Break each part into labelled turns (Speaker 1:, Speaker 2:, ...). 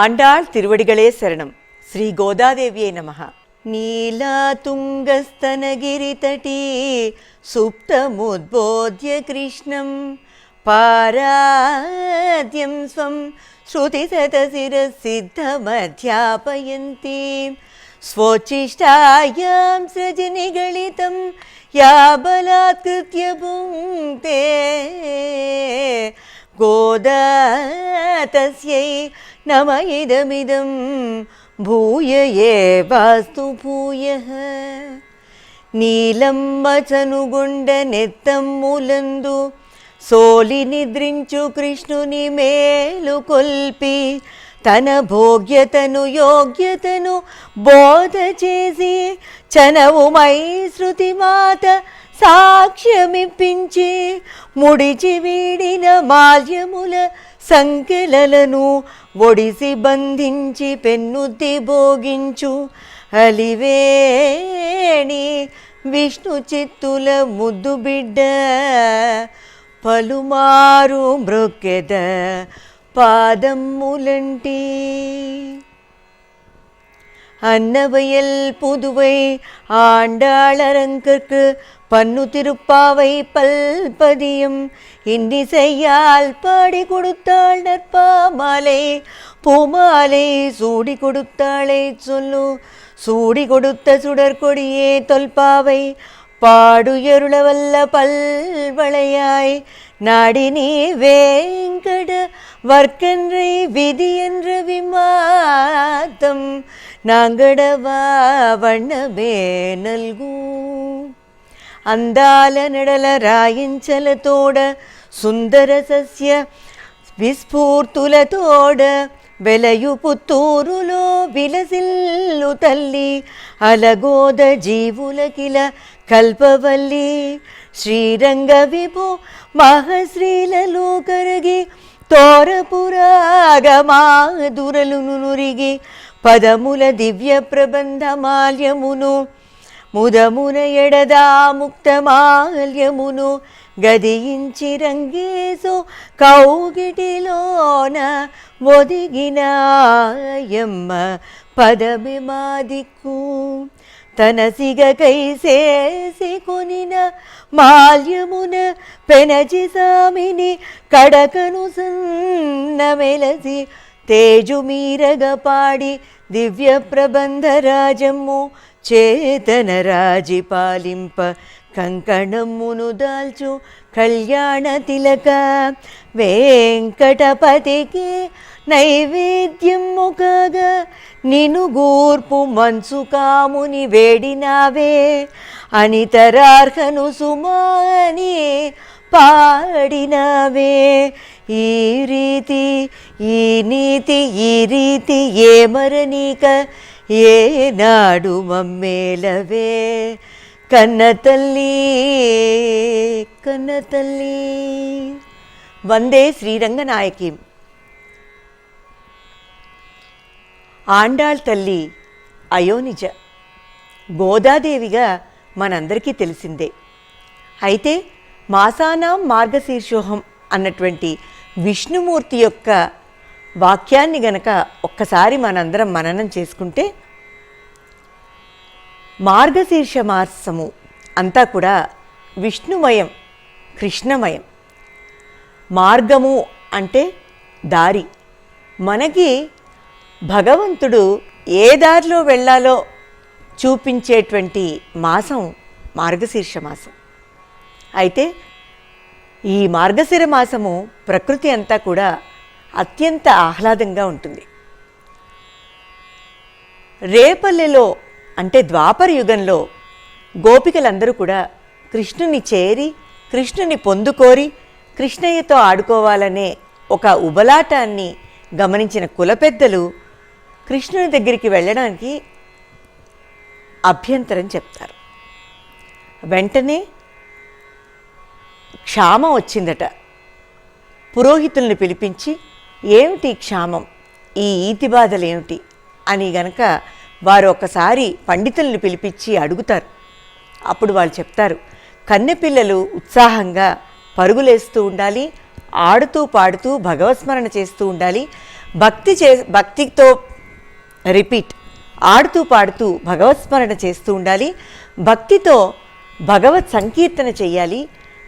Speaker 1: ஆண்டாள் திருவடிகளே சரணம் ஸ்ரீ கோதாதேவியை நமः नीलातुङ्गस्तनगिरितटी सुप्तमुद्बोध्य कृष्णं पाराद्यं स्वं श्रुतिशतशिरसिद्धमध्यापयन्ती स्वोच्छिष्टायां सृजनिगलितं या बलात्कृत्य भुङ्क्ते गोदा तस्यै नम इदमिदं भूय एवास्तु भूयः నీలమ్మచనుగుండ నెత్తమ్ములందు సోలి నిద్రించు కృష్ణుని మేలు కొల్పి తన భోగ్యతను యోగ్యతను బోధ చేసి చనవుమై శృతి మాత సాక్ష్యమిప్పించి ముడిచి వీడిన మాల్యముల సంకెలలను ఒడిసి బంధించి పెన్నుద్ది భోగించు. అలివేణి విష్ణు చిత్తుల ముద్దు బిడ్డ. పలుమారు మృక్కెద పాదమ్ములంటి. அன்னவயல் புதுவை ஆண்டாளரங்கற்கு பன்னு திருப்பாவை பல்பதியும் இன்னிசையால் பாடி கொடுத்தாள் நற்பாமாலை. பூமாலை சூடி கொடுத்தாளை சொல்லு. சூடி கொடுத்த சுடற்கொடியே தொல்பாவை. பாடுயருளவல்ல பல்வளையாய். நாடினி வேங்கட வர்க்கன்றை விதி என்ற விமாத்தம் நாங்கடவா வண்ணமே நல்கூ అందాల నెడల రాయించలతోడ సుందర సస్య విస్ఫూర్తులతోడ వెలయు పుత్తూరులో విలసిల్లు తల్లి అలగోద జీవులకిల కల్పవల్లి శ్రీరంగ విభో మహశ్రీలలో కరగి తోరపురాగమాదురలును నురిగి పదముల దివ్య ప్రబంధమాల్యమును ముదమున ఎడదా ముక్తమాల్యమును గదియించి రంగేసు కౌగిటిలోన ఒదిగినాయమ్మ పదమి మాదిక్కు తన సిగకై చేసి కొనిన మాల్యమున పెనజి సామిని కడకను సన్నమెలసి తేజు మీరగ పాడి దివ్య ప్రబంధ రాజమ్ము చేతన రాజి పాలింప కంకణమ్మును దాల్చు కళ్యాణ తిలక. వెంకటపతికి నైవేద్యము కాగా నిను గూర్పు మంచు కాముని వేడినావే. అనితరార్హను సుమాని పాడినావే. ఈ రీతి ఈ నీతి ఈ రీతి ఏమరనీక ఏనాడు మమ్మేలవే? కన్న తల్లి కన్న తల్లి. వందే శ్రీరంగనాయకి. ఆండాళ్ తల్లి అయోనిజ. గోదాదేవిగా మనందరికీ తెలిసిందే. అయితే మాసానాం మార్గశీర్షోహం అన్నటువంటి విష్ణుమూర్తి యొక్క వాక్యాన్ని గనక ఒక్కసారి మనందరం మననం చేసుకుంటే మార్గశీర్ష మాసము అంతా కూడా విష్ణుమయం కృష్ణమయం. మార్గము అంటే దారి. మనకి భగవంతుడు ఏ దారిలో వెళ్ళాలో చూపించేటువంటి మాసం మార్గశీర్ష మాసం అయితే ఈ మార్గశిర మాసము ప్రకృతి అంతా కూడా అత్యంత ఆహ్లాదంగా ఉంటుంది. రేపల్లెలో అంటే ద్వాపర యుగంలో గోపికలందరూ కూడా కృష్ణుని చేరి కృష్ణుని పొందుకోరి కృష్ణయ్యతో ఆడుకోవాలనే ఒక ఉబలాటాన్ని గమనించిన కులపెద్దలు కృష్ణుని దగ్గరికి వెళ్ళడానికి అభ్యంతరం చెప్తారు. వెంటనే క్షామం వచ్చిందట. పురోహితుల్ని పిలిపించి ఏమిటి క్షామం? ఈ ఈతి బాధలు ఏమిటి అని గనక వారు ఒకసారి పండితుల్ని పిలిపించి అడుగుతారు. అప్పుడు వాళ్ళు చెప్తారు కన్నెపిల్లలు ఉత్సాహంగా పరుగులేస్తూ ఉండాలి ఆడుతూ పాడుతూ భగవత్స్మరణ చేస్తూ ఉండాలి భక్తి చే భక్తితో రిపీట్ ఆడుతూ పాడుతూ భగవత్స్మరణ చేస్తూ ఉండాలి భక్తితో భగవత్ సంకీర్తన చేయాలి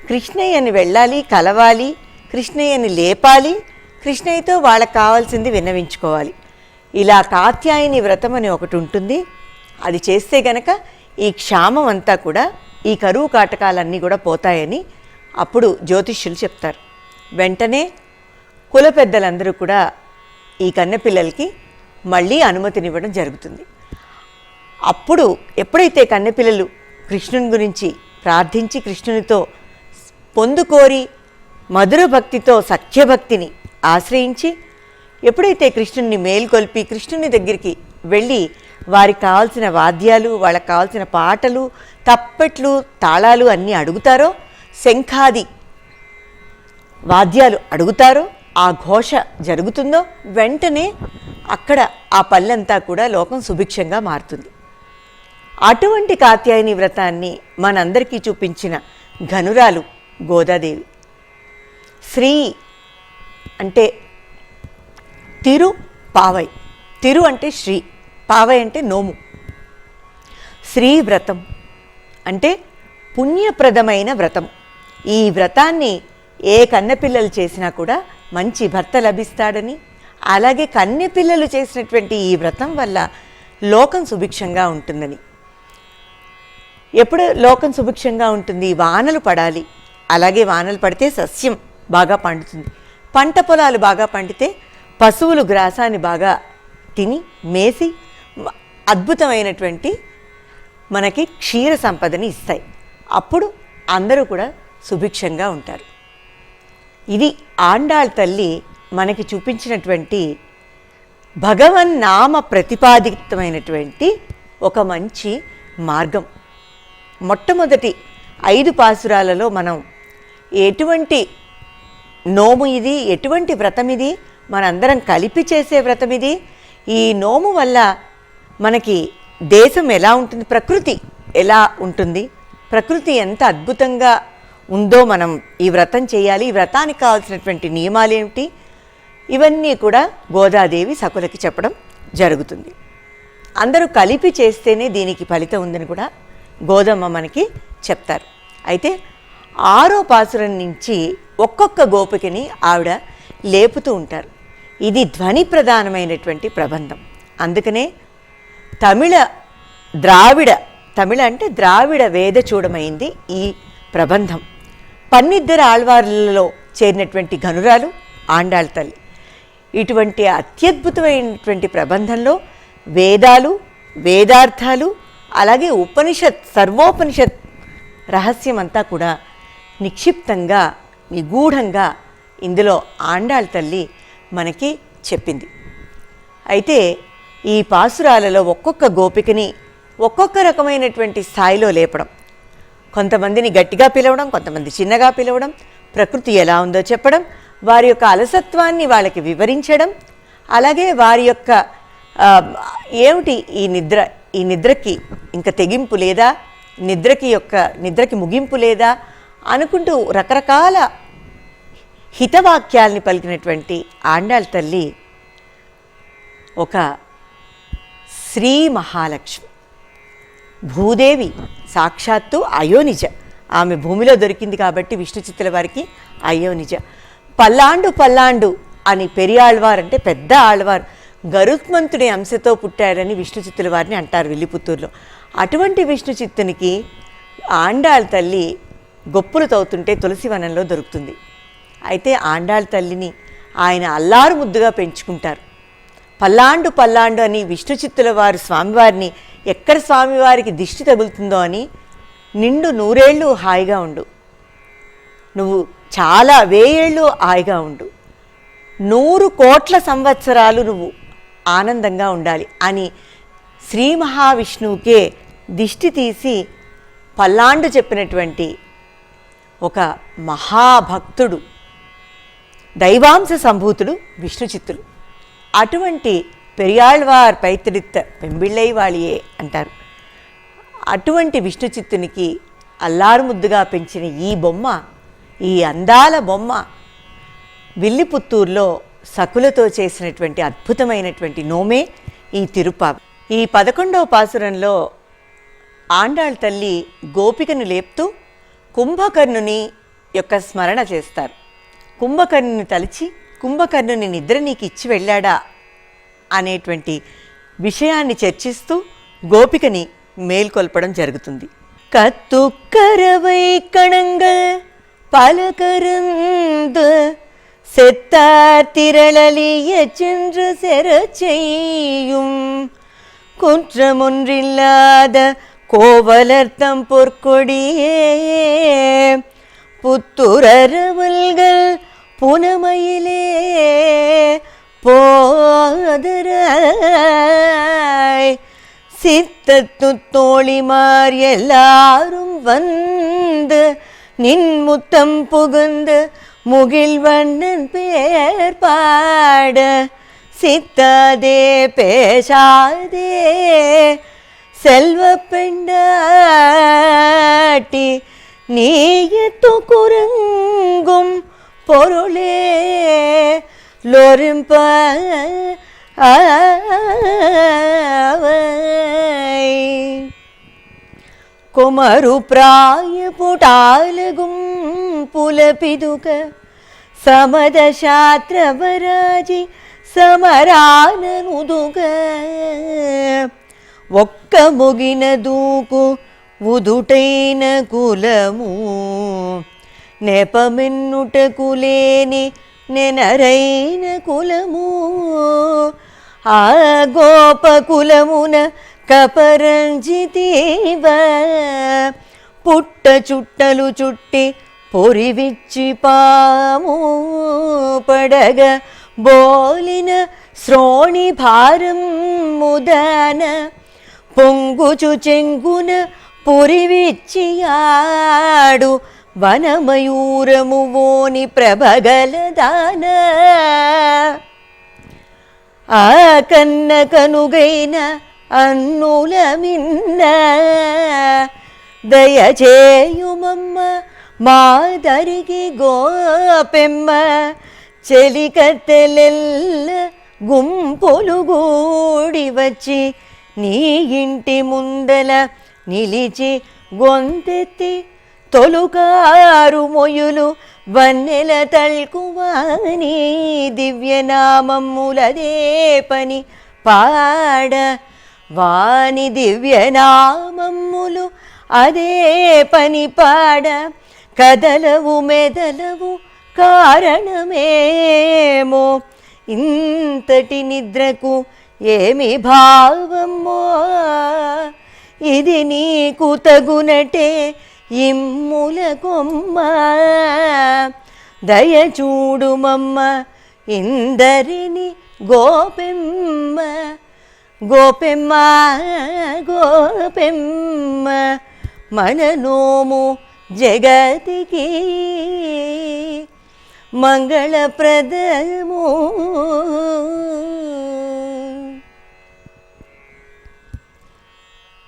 Speaker 1: కృష్ణయ్యని వెళ్ళాలి కలవాలి కృష్ణయ్యని లేపాలి కృష్ణయ్యతో వాళ్ళకి కావాల్సింది విన్నవించుకోవాలి. ఇలా కాత్యాయని వ్రతం అని ఒకటి ఉంటుంది. అది చేస్తే గనక ఈ క్షామం అంతా కూడా ఈ కరువు కాటకాలన్నీ కూడా పోతాయని అప్పుడు జ్యోతిష్యులు చెప్తారు. వెంటనే కుల పెద్దలందరూ కూడా ఈ కన్నెపిల్లలకి మళ్ళీ అనుమతినివ్వడం జరుగుతుంది. అప్పుడు ఎప్పుడైతే కన్నెపిల్లలు కృష్ణుని గురించి ప్రార్థించి కృష్ణునితో పొందుకోరి మధుర భక్తితో సత్యభక్తిని ఆశ్రయించి ఎప్పుడైతే కృష్ణుని మేల్కొల్పి కృష్ణుని దగ్గరికి వెళ్ళి వారికి కావాల్సిన వాద్యాలు వాళ్ళకి కావాల్సిన పాటలు తప్పెట్లు తాళాలు అన్నీ అడుగుతారో శంఖాది వాద్యాలు అడుగుతారో ఆ ఘోష జరుగుతుందో వెంటనే అక్కడ ఆ పల్లెంతా కూడా లోకం సుభిక్షంగా మారుతుంది. అటువంటి కాత్యాయని వ్రతాన్ని మనందరికీ చూపించిన ఘనురాలు గోదాదేవి. శ్రీ అంటే తిరు పావై. తిరు అంటే శ్రీ పావై అంటే నోము. శ్రీ వ్రతం అంటే పుణ్యప్రదమైన వ్రతం. ఈ వ్రతాన్ని ఏ కన్నెపిల్లలు చేసినా కూడా మంచి భర్త లభిస్తాడని అలాగే కన్నెపిల్లలు చేసినటువంటి ఈ వ్రతం వల్ల లోకం సుభిక్షంగా ఉంటుందని. ఎప్పుడు లోకం సుభిక్షంగా ఉంటుంది? వానలు పడాలి. అలాగే వానలు పడితే సస్యం బాగా పండుతుంది. పంట పొలాలు బాగా పండితే పశువులు గ్రాసాన్ని బాగా తిని మేసి అద్భుతమైనటువంటి మనకి క్షీర సంపదని ఇస్తాయి. అప్పుడు అందరూ కూడా సుభిక్షంగా ఉంటారు. ఇది ఆండాళ్ తల్లి మనకి చూపించినటువంటి భగవన్ నామ ప్రతిపాదితమైనటువంటి ఒక మంచి మార్గం. మొట్టమొదటి ఐదు పాసురాలలో మనం ఎటువంటి నోము ఇది? ఎటువంటి వ్రతం ఇది మనందరం కలిపి చేసే వ్రతం ఇది ఈ నోము వల్ల మనకి దేశం ఎలా ఉంటుంది? ప్రకృతి ఎలా ఉంటుంది? ప్రకృతి ఎంత అద్భుతంగా ఉందో మనం ఈ వ్రతం చేయాలి. ఈ వ్రతానికి కావాల్సినటువంటి నియమాలు ఏమిటి? ఇవన్నీ కూడా గోదాదేవి సకులకి చెప్పడం జరుగుతుంది. అందరూ కలిపి చేస్తేనే దీనికి ఫలితం ఉందని కూడా గోదమ్మ మనకి చెప్తారు. అయితే ఆరో పాసురం నుంచి ఒక్కొక్క గోపికని ఆవిడ లేపుతూ ఉంటారు. ఇది ధ్వని ప్రధానమైనటువంటి ప్రబంధం. అందుకనే తమిళ ద్రావిడ తమిళ అంటే ద్రావిడ వేద చూడమైంది ఈ ప్రబంధం. పన్నిద్దరు ఆళ్వార్లలో చేరినటువంటి ఘనురాలు ఆండాళ్ తల్లి. ఇటువంటి అత్యద్భుతమైనటువంటి ప్రబంధంలో వేదాలు వేదార్థాలు అలాగే ఉపనిషత్ సర్వోపనిషత్ రహస్యమంతా కూడా నిక్షిప్తంగా నిగూఢంగా ఇందులో ఆండాళ్ తల్లి మనకి చెప్పింది. అయితే ఈ పాసురాలలో ఒక్కొక్క గోపికని ఒక్కొక్క రకమైనటువంటి స్థాయిలో లేపడం కొంతమందిని గట్టిగా పిలవడం కొంతమంది చిన్నగా పిలవడం ప్రకృతి ఎలా ఉందో చెప్పడం వారి యొక్క అలసత్వాన్ని వాళ్ళకి వివరించడం అలాగే వారి యొక్క ఏమిటి ఈ నిద్ర ఈ నిద్రకి ఇంకా తెగింపు లేదా నిద్రకి యొక్క నిద్రకి ముగింపు లేదా అనుకుంటూ రకరకాల హితవాక్యాల్ని పలికినటువంటి ఆండాళ్ తల్లి ఒక శ్రీ మహాలక్ష్మి. భూదేవి సాక్షాత్తు అయోనిజ. ఆమె భూమిలో దొరికింది కాబట్టి విష్ణు చిత్తుల వారికి అయోనిజ. పల్లాండు పల్లాండు అని పెరియాళ్వారు అంటే పెద్ద ఆళ్వారు. గరుత్మంతుడి అంశతో పుట్టారని విష్ణు చిత్తుల వారిని అంటారు విల్లిపుత్తూరులో. అటువంటి విష్ణు చిత్తునికి ఆండాళ్ తల్లి గొప్పులు తవ్వుతుంటే తులసి వనంలో దొరుకుతుంది. అయితే ఆండాళ్ తల్లిని ఆయన అల్లారు ముద్దుగా పెంచుకుంటారు. పల్లాండు పల్లాండు అని విష్ణు చిత్తుల వారు స్వామివారిని ఎక్కడ స్వామివారికి దిష్టి తగులుతుందో అని నిండు నూరేళ్ళు హాయిగా ఉండు. నువ్వు చాలా వేయేళ్ళు హాయిగా ఉండు. నూరు కోట్ల సంవత్సరాలు నువ్వు ఆనందంగా ఉండాలి అని శ్రీ మహావిష్ణువుకే దిష్టి తీసి పల్లాండు చెప్పినటువంటి ఒక మహాభక్తుడు దైవాంశ సంభూతుడు విష్ణుచిత్తులు అటువంటి పెరియాళ్వార్ పైతిడిత్త పెంబిళ్ళై వాళియే అంటారు. అటువంటి విష్ణుచిత్తునికి అల్లారుముద్దుగా అల్లారు ముద్దుగా పెంచిన ఈ బొమ్మ ఈ అందాల బొమ్మ విల్లిపుత్తూరులో సకులతో చేసినటువంటి అద్భుతమైనటువంటి నోమే ఈ తిరుపావి. ఈ పదకొండవ పాసురంలో ఆండాళ్ తల్లి గోపికను లేపుతూ కుంభకర్ణుని యొక్క స్మరణ చేస్తారు కుంభకర్ణుని తలిచి కుంభకర్ణుని నిద్ర నీకు ఇచ్చి వెళ్ళాడా అనేటువంటి విషయాన్ని చర్చిస్తూ గోపికని మేల్కొల్పడం జరుగుతుంది కత్తుక్కరవై కణంగల్ பலகருந்து செத்தார் திரளலிய சென்று செர செய்யும் குற்றமொன்றில்லாத கோவலர்த்தம் பொற்கொடியே. புத்துரவுல்கள் புனமையிலே போதர சித்தத்து தோழிமார் எல்லாரும் வந்து நின் முத்தம் புகுந்து முகில்வண்ணன் பேர் பாட சித்ததே பேசாதே செல்வ பெண்டாட்டி நீயத்து குறுங்கும் பொருளே லொரும்ப குமரு பிராய புಟಾಲಗುಂ ಪುಲಪಿದುಕ ಸಮದ ಶಾಸ್ತ್ರವರಾಜಿ ಸಮರಾನನುದುಗ ఒక్క మొగిన దూకు ఉదుటైన కులము. నెపమెన్నుటకు లేని నెనరైన కులము. ఆ గోప కులమున కపరంజితీవ. పుట్ట చుట్టలు చుట్టి పొరివిచ్చి పాము. పడగ బోలిన శ్రోణి భారం ముదన పొంగుచు చెంగున పొరివిచ్చియాడు వనమయూరము ఓని ప్రభగలదాన ఆ కన్న కనుగైన అన్నుల మిన్న దయచేయుమమ్మ మాదరికి గోపెమ్మ చెలికత్తెలెల్ల గుంపులు గూడి వచ్చి నీ ఇంటి ముందల నిలిచి గొంతెత్తి తొలుకారు మొయులు వన్నెల తల్కువాని దివ్యనామములదే పని పాడ. వాని దివ్యనామములు అదే పని పాడ. కదలవు మెదలవు కారణమేమో? ఇంతటి నిద్రకు ఏమి భావమ్మో? ఇది నీకు తగునటే ఇమ్ముల కొమ్మ. దయచూడుమమ్మ ఇందరిని గోపెమ్మ. గోపెమ్మ గోపెమ్మ మననోము జగతికి. మంగళప్రదము.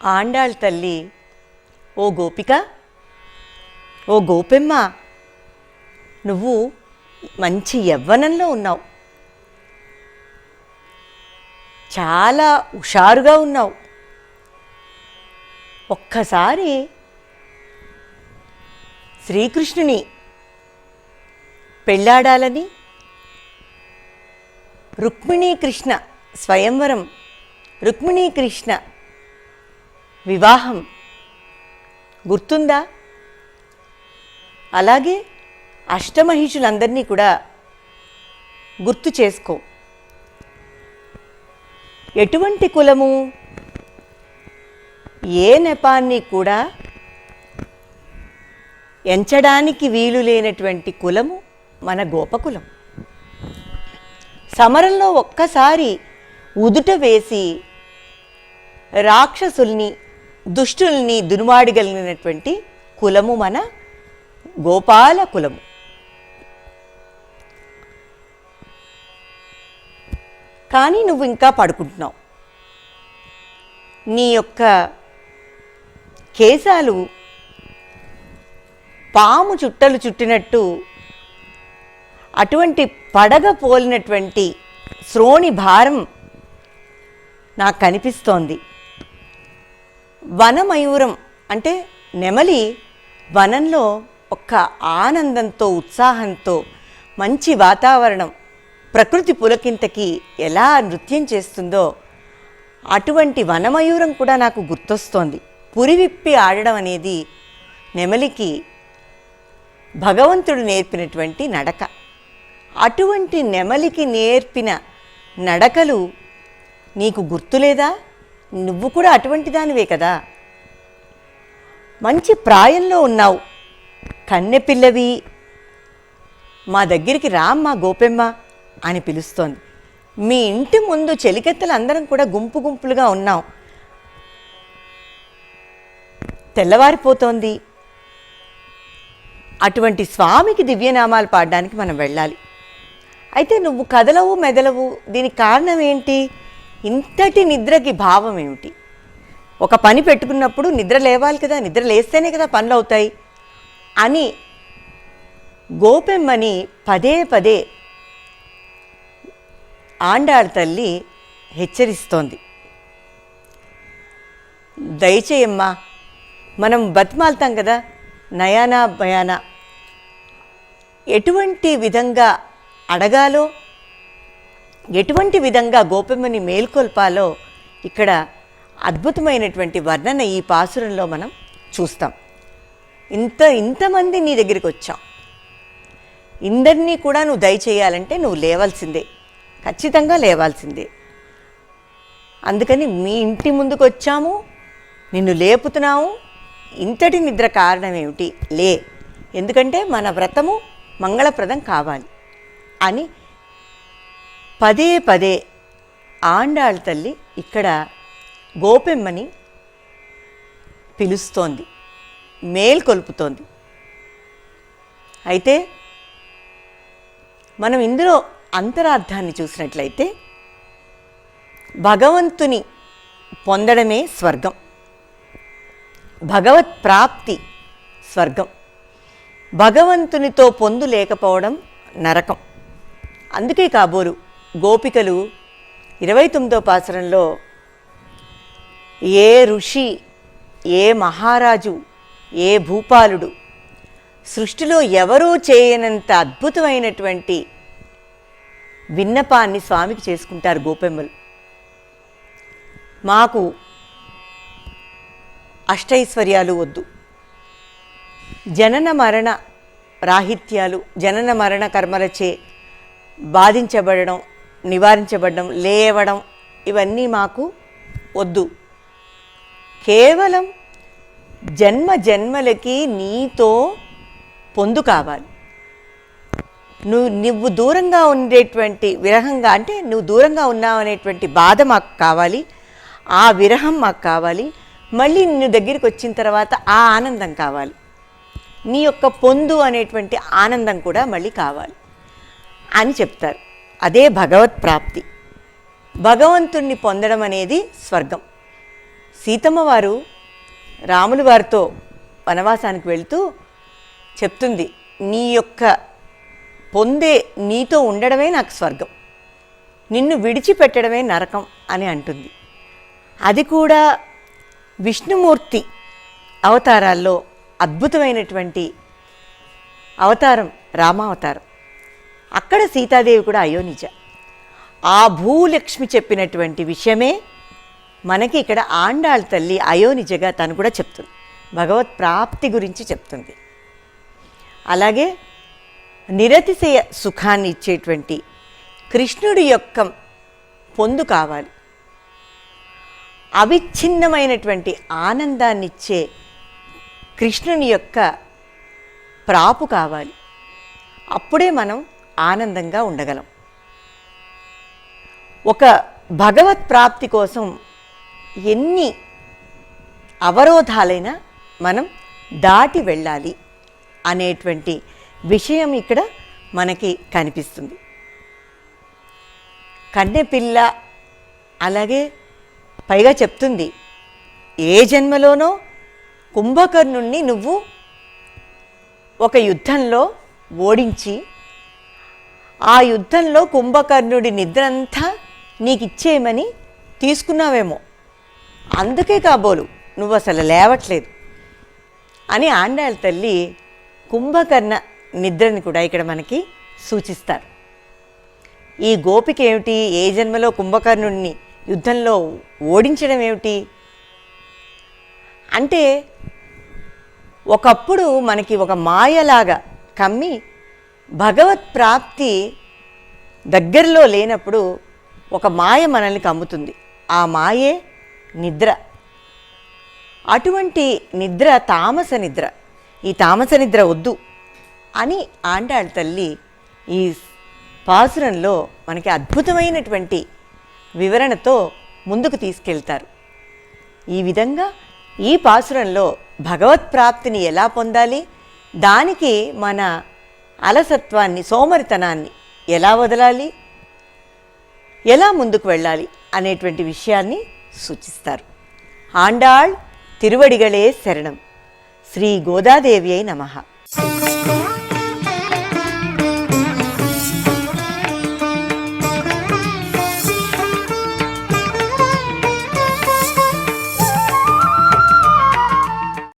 Speaker 1: ఆండాళ్ తల్లి ఓ గోపిక ఓ గోపెమ్మ నువ్వు మంచి యవ్వనంలో ఉన్నావు. చాలా హుషారుగా ఉన్నావు. ఒక్కసారి శ్రీకృష్ణుని పెళ్ళాడాలని రుక్మిణీ కృష్ణ స్వయంవరం రుక్మిణీ కృష్ణ వివాహం. గుర్తుందా? అలాగే అష్టమహిషులందరినీ కూడా గుర్తు చేసుకో. ఎటువంటి కులము? ఏ నెపాన్ని కూడా ఎంచడానికి వీలు లేనటువంటి కులము మన గోపకులం. సమరంలో ఒక్కసారి ఉదుట వేసి రాక్షసుల్ని దుష్టుల్ని దునుమాడగలిగినటువంటి కులము మన గోపాల కులము. కానీ నువ్వు ఇంకా పడుకుంటున్నావు. నీ యొక్క కేశాలు పాము చుట్టలు చుట్టినట్టు అటువంటి పడగ పోలినటువంటి శ్రోణి భారం నాకు కనిపిస్తోంది. వనమయూరం అంటే నెమలి వనంలో ఒక్క ఆనందంతో ఉత్సాహంతో మంచి వాతావరణం ప్రకృతి పులకింతకి ఎలా నృత్యం చేస్తుందో అటువంటి వనమయూరం కూడా నాకు గుర్తొస్తోంది. పురివిప్పి ఆడడం అనేది నెమలికి భగవంతుడు నేర్పినటువంటి నడక. అటువంటి నెమలికి నేర్పిన నడకలు నీకు గుర్తులేదా? నువ్వు కూడా అటువంటి దానివే కదా. మంచి ప్రాయంలో ఉన్నావు. కన్నెపిల్లవి మా దగ్గరికి రామ్మా గోపెమ్మ అని పిలుస్తోంది. మీ ఇంటి ముందు చెలికెత్తలు అందరం కూడా గుంపు గుంపులుగా ఉన్నాం. తెల్లవారిపోతోంది. అటువంటి స్వామికి దివ్యనామాలు పాడడానికి మనం వెళ్ళాలి. అయితే నువ్వు కదలవు మెదలవు. దీనికి కారణం ఏంటి? ఇంతటి నిద్రకి భావం ఏమిటి? ఒక పని పెట్టుకున్నప్పుడు నిద్ర లేవాలి కదా నిద్ర లేస్తేనే కదా పనులు అవుతాయి అని గోపెమ్మని పదే పదే ఆండాళ్ తల్లి హెచ్చరిస్తోంది. దయచేయమ్మా మనం బతిమాలుతాం కదా నయానా భయానా. ఎటువంటి విధంగా అడగాలో ఎటువంటి విధంగా గోపెమ్మని మేల్కొల్పాలో ఇక్కడ అద్భుతమైనటువంటి వర్ణన ఈ పాసురంలో మనం చూస్తాం. ఇంత ఇంతమంది నీ దగ్గరికి వచ్చాం ఇందరినీ కూడా నువ్వు దయచేయాలంటే నువ్వు లేవాల్సిందే. ఖచ్చితంగా లేవాల్సిందే. అందుకని మీ ఇంటి ముందుకు వచ్చాము నిన్ను లేపుతున్నాము. ఇంతటి నిద్ర కారణం ఏమిటి లే. ఎందుకంటే మన వ్రతము మంగళప్రదం కావాలి అని పదే పదే ఆండాళ్ళ తల్లి ఇక్కడ గోపెమ్మని పిలుస్తోంది మేల్కొల్పుతోంది అయితే మనం ఇందులో అంతరార్థాన్ని చూసినట్లయితే భగవంతుని పొందడమే స్వర్గం భగవత్ ప్రాప్తి స్వర్గం భగవంతునితో పొందు లేకపోవడం నరకం. అందుకే కాబోలు గోపికలు ఇరవై తొమ్మిదో పాసరంలో ఏ ఋషి ఏ మహారాజు ఏ భూపాలుడు సృష్టిలో ఎవరూ చేయనంత అద్భుతమైనటువంటి విన్నపాన్ని స్వామికి చేసుకుంటారు గోపెమ్మలు మాకు అష్టైశ్వర్యాలు వద్దు. జనన మరణ రాహిత్యాలు జనన మరణ కర్మలచే బాధించబడడం నివారించబడడం లేవడం ఇవన్నీ మాకు వద్దు. కేవలం జన్మ జన్మలకి నీతో పొందు కావాలి. నువ్వు నువ్వు దూరంగా ఉండేటువంటి విరహంగా అంటే నువ్వు దూరంగా ఉన్నావు అనేటువంటి బాధ మాకు కావాలి. ఆ విరహం మాకు కావాలి. మళ్ళీ నిన్ను దగ్గరికి వచ్చిన తర్వాత ఆ ఆనందం కావాలి. నీ యొక్క పొందు అనేటువంటి ఆనందం కూడా మళ్ళీ కావాలి అని చెప్తారు. అదే భగవత్ ప్రాప్తి. భగవంతుణ్ణి పొందడం అనేది స్వర్గం. సీతమ్మ వారు రాములు వారితో వనవాసానికి వెళుతూ చెప్తుంది నీ యొక్క పొందే నీతో ఉండడమే నాకు స్వర్గం. నిన్ను విడిచిపెట్టడమే నరకం అని అంటుంది. అది కూడా విష్ణుమూర్తి అవతారాల్లో అద్భుతమైనటువంటి అవతారం రామావతారం. అక్కడ సీతాదేవి కూడా అయోనిజ ఆ భూలక్ష్మి చెప్పినటువంటి విషయమే మనకి ఇక్కడ ఆండాళ్ తల్లి అయోనిజగా తను కూడా చెప్తుంది. భగవత్ ప్రాప్తి గురించి చెప్తుంది. అలాగే నిరతిశయ సుఖాన్ని ఇచ్చేటువంటి కృష్ణుడి యొక్క పొందు కావాలి. అవిచ్ఛిన్నమైనటువంటి ఆనందాన్నిచ్చే కృష్ణుని యొక్క ప్రాపు కావాలి. అప్పుడే మనం ఆనందంగా ఉండగలం. ఒక భగవత్ ప్రాప్తి కోసం ఎన్ని అవరోధాలైనా మనం దాటి వెళ్ళాలి అనేటువంటి విషయం ఇక్కడ మనకి కనిపిస్తుంది. కన్నెపిల్ల అలాగే పైగా చెప్తుంది ఏ జన్మలోనో కుంభకర్ణుణ్ణి నువ్వు ఒక యుద్ధంలో ఓడించి ఆ యుద్ధంలో కుంభకర్ణుడి నిద్రంతా నీకు ఇచ్చేయమని తీసుకున్నావేమో. అందుకే కాబోలు నువ్వు అసలు లేవట్లేదు. అని ఆండాళ్ళ తల్లి కుంభకర్ణ నిద్రని కూడా ఇక్కడ మనకి సూచిస్తారు. ఈ గోపిక ఏమిటి ఏ జన్మలో కుంభకర్ణుడిని యుద్ధంలో ఓడించడం ఏమిటి అంటే ఒకప్పుడు మనకి ఒక మాయలాగా కమ్మి భగవత్ ప్రాప్తి దగ్గరలో లేనప్పుడు ఒక మాయ మనల్ని కమ్ముతుంది. ఆ మాయే నిద్ర. అటువంటి నిద్ర తామస నిద్ర. ఈ తామస నిద్ర వద్దు అని ఆండాళ్ళ తల్లి ఈ పాసురంలో మనకి అద్భుతమైనటువంటి వివరణతో ముందుకు తీసుకెళ్తారు. ఈ విధంగా ఈ పాసురంలో భగవత్ ప్రాప్తిని ఎలా పొందాలి? దానికి మన అలసత్వాన్ని సోమరితనాన్ని ఎలా వదలాలి? ఎలా ముందుకు వెళ్ళాలి అనేటువంటి విషయాన్ని సూచిస్తారు. ఆండాళ్ తిరువడిగళే శరణం. శ్రీ గోదాదేవి అయి నమః.